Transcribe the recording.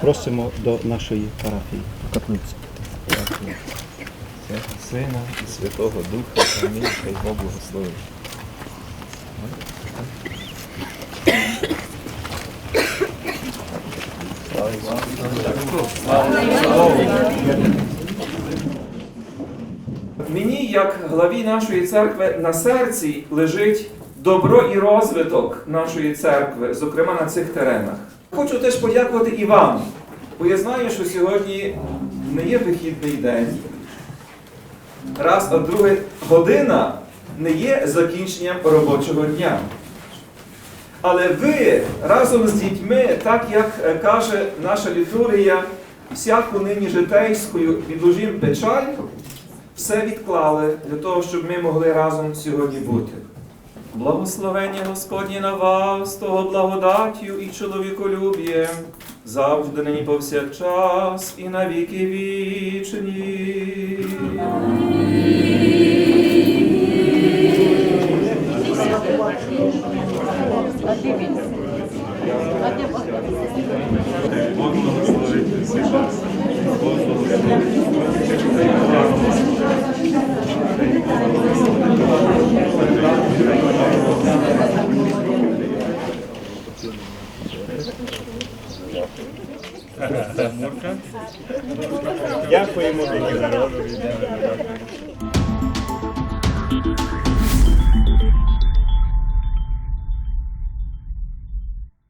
просимо до нашої парафії у Сина і Святого Духа. Амінь. Хай Бог благословить. Мені, як главі нашої церкви, на серці лежить добро і розвиток нашої церкви, зокрема на цих теренах. Хочу теж подякувати і вам, бо я знаю, що сьогодні не є вихідний день. Раз, а друге, година не є закінченням робочого дня. Але ви разом з дітьми, так як каже наша літургія, всяку нині житейською відложім печаль, все відклали для того, щоб ми могли разом сьогодні бути. Благословення Господнє на вас, того благодаттю і чоловіколюб'єм, завжди нині повсякчас і на віки вічні. Бог благословить. Дякуємо.